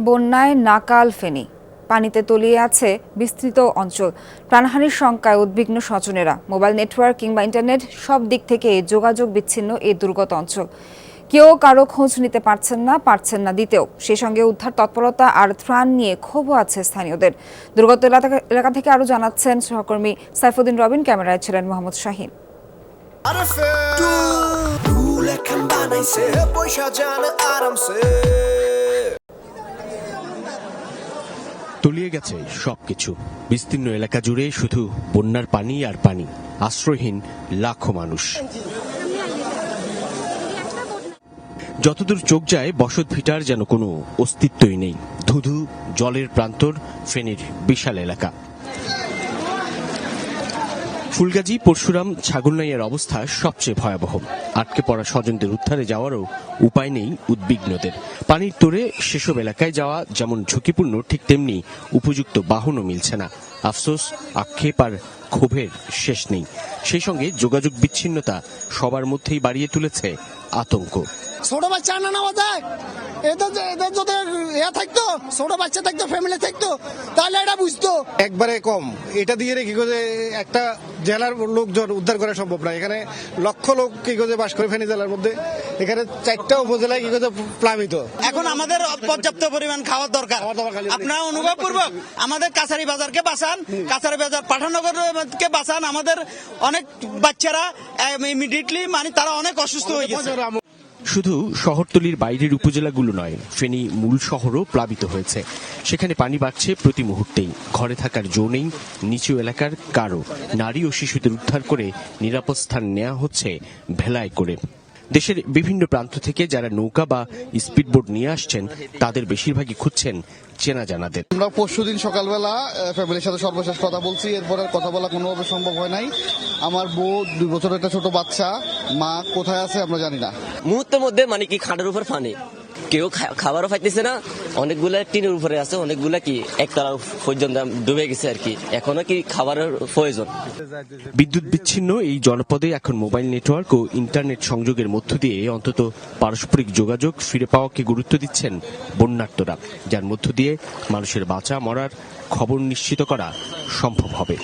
বন্যায় নাকাল ফেনী। পানিতে তলিয়ে আছে বিস্তৃত অঞ্চল। প্রাণহানির সংখ্যায় উদ্বিগ্ন স্বজনেরা। মোবাইল নেটওয়ার্ক কিংবা ইন্টারনেট সব দিক থেকে যোগাযোগ বিচ্ছিন্ন এই দুর্গত অঞ্চল। কেউ কারও খোঁজ নিতে পারছেন না পারছেন না দিতেও। সেই সঙ্গে উদ্ধার তৎপরতা আর ত্রাণ নিয়ে ক্ষোভও আছে স্থানীয়দের। দুর্গত এলাকা- এলাকা থেকে আরও জানাচ্ছেন সহকর্মী সাইফুদ্দিন রবিন ক্যামেরায় ছিলেন মোহাম্মদ শাহিন। Rule kan বানাইছে পয়সা জান আরামসে। তলিয়ে গেছে সবকিছু। বিস্তীর্ণ এলাকা জুড়ে শুধু বন্যার পানি আর পানি। আশ্রয়হীন লাখো মানুষ। যতদূর চোখ যায়, বসত ভিটার যেন কোনো অস্তিত্বই নেই। ধুধু জলের প্রান্তর, ফেনীর বিশাল এলাকা। ফুলগাজী, পরশুরাম, ছাগলনাইয়ের অবস্থা সবচেয়ে ভয়াবহ। আটকে পড়া স্বজনদের উদ্ধারে যাওয়ারও উপায় নেই উদ্বিগ্নদের। পানির তোরে সেসব এলাকায় যাওয়া যেমন ঝুঁকিপূর্ণ, ঠিক তেমনি উপযুক্ত বাহনও মিলছে না। আফসোস, আক্ষেপ আর ক্ষোভের শেষ নেই। সেই সঙ্গে যোগাযোগ বিচ্ছিন্নতা সবার মধ্যেই বাড়িয়ে তুলেছে আতঙ্ক। ছোট বাচ্চা না নেওয়া যায়। এদের এদের যদি ইয়ে থাকতো ছোট বাচ্চা থাকতো ফ্যামিলি থাকতো তাহলে এটা বুঝতো। একবারে কম। এটা দিয়ে কি করে একটা জেলার লোকজন উদ্ধার করা সম্ভব না। এখানে লক্ষ লোক কি করে বাস করে ফেনী জেলার মধ্যে। এখানে চারটা উপজেলায় কি করে প্লাবিত। এখন আমাদের পর্যাপ্ত পরিমাণ খাওয়ার দরকার। আপনার অনুভব পূর্বক আমাদের কাছারি বাজারকে বাঁচান। কাছারি বাজার পাঠানগরকে বাঁচান। আমাদের অনেক বাচ্চারা ইমিডিয়েটলি মানে তারা অনেক অসুস্থ হয়ে গেছে। শুধু শহরতলির বাইরের উপজেলাগুলো নয়, ফেনী মূল শহরও প্লাবিত হয়েছে। সেখানে পানি বাড়ছে প্রতি মুহূর্তেই। ঘরে থাকার জো নেই, নিচু এলাকার কারও নারী ও শিশুদের উদ্ধার করে নিরাপদ স্থান নেওয়া হচ্ছে ভেলায় করে। দেশের বিভিন্ন প্রান্ত থেকে যারা নৌকা বা স্পিডবোট নিয়ে আসছেন তাদের বেশিরভাগই খুঁজছেন চেনা জানাদের। আমরা পরশু দিন সকালবেলা ফ্যামিলির সাথে সর্বশেষ কথা বলছি। এরপরে আর কথা বলা কোনোভাবে সম্ভব হয় নাই। আমার বউ দুই বছরের একটা ছোট বাচ্চা। মা কোথায় আছে আমরা জানি না। মুহূর্তের মধ্যে মানে কি খাটের উপর পানি কেউ খাবারও পাইতেছে না। অনেকগুলা টিনের উপরে আছে, অনেকগুলা কি একতলা পর্যন্ত ডুবে গেছে আর কি। এখনও কি খাবারের প্রয়োজন। বিদ্যুৎ বিচ্ছিন্ন এই জনপদে এখন মোবাইল নেটওয়ার্ক ও ইন্টারনেট সংযোগের মধ্য দিয়ে অন্তত পারস্পরিক যোগাযোগ ফিরে পাওয়াকে গুরুত্ব দিচ্ছেন বন্যার্তরা যার মধ্য দিয়ে মানুষের বাঁচা মরার খবর নিশ্চিত করা সম্ভব হবে।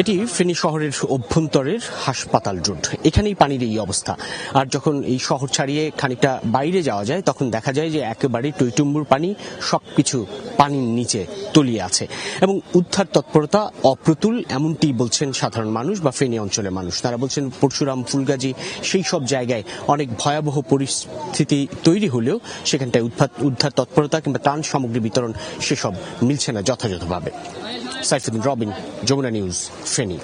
এটি ফেনী শহরের অভ্যন্তরের হাসপাতাল রোড এখানেই পানির এই অবস্থা। আর যখন এই শহর ছাড়িয়ে খানিকটা বাইরে যাওয়া যায়, তখন দেখা যায় যে একেবারে টইটুম্বুর পানি সবকিছু পানির নিচে তলিয়ে আছে। এবং উদ্ধার তৎপরতা অপ্রতুল, এমনটি বলছেন সাধারণ মানুষ বা ফেনী অঞ্চলের মানুষ। তারা বলছেন পরশুরাম, ফুলগাজী সেই সব জায়গায় অনেক ভয়াবহ পরিস্থিতি তৈরি হলেও সেখানটায় উদ্ধার উদ্ধার তৎপরতা কিংবা ত্রাণ সামগ্রী বিতরণ সেসব মিলছে না যথাযথভাবে। সাইফুদ্দিন রবিন, যমুনা নিউজ। Finney.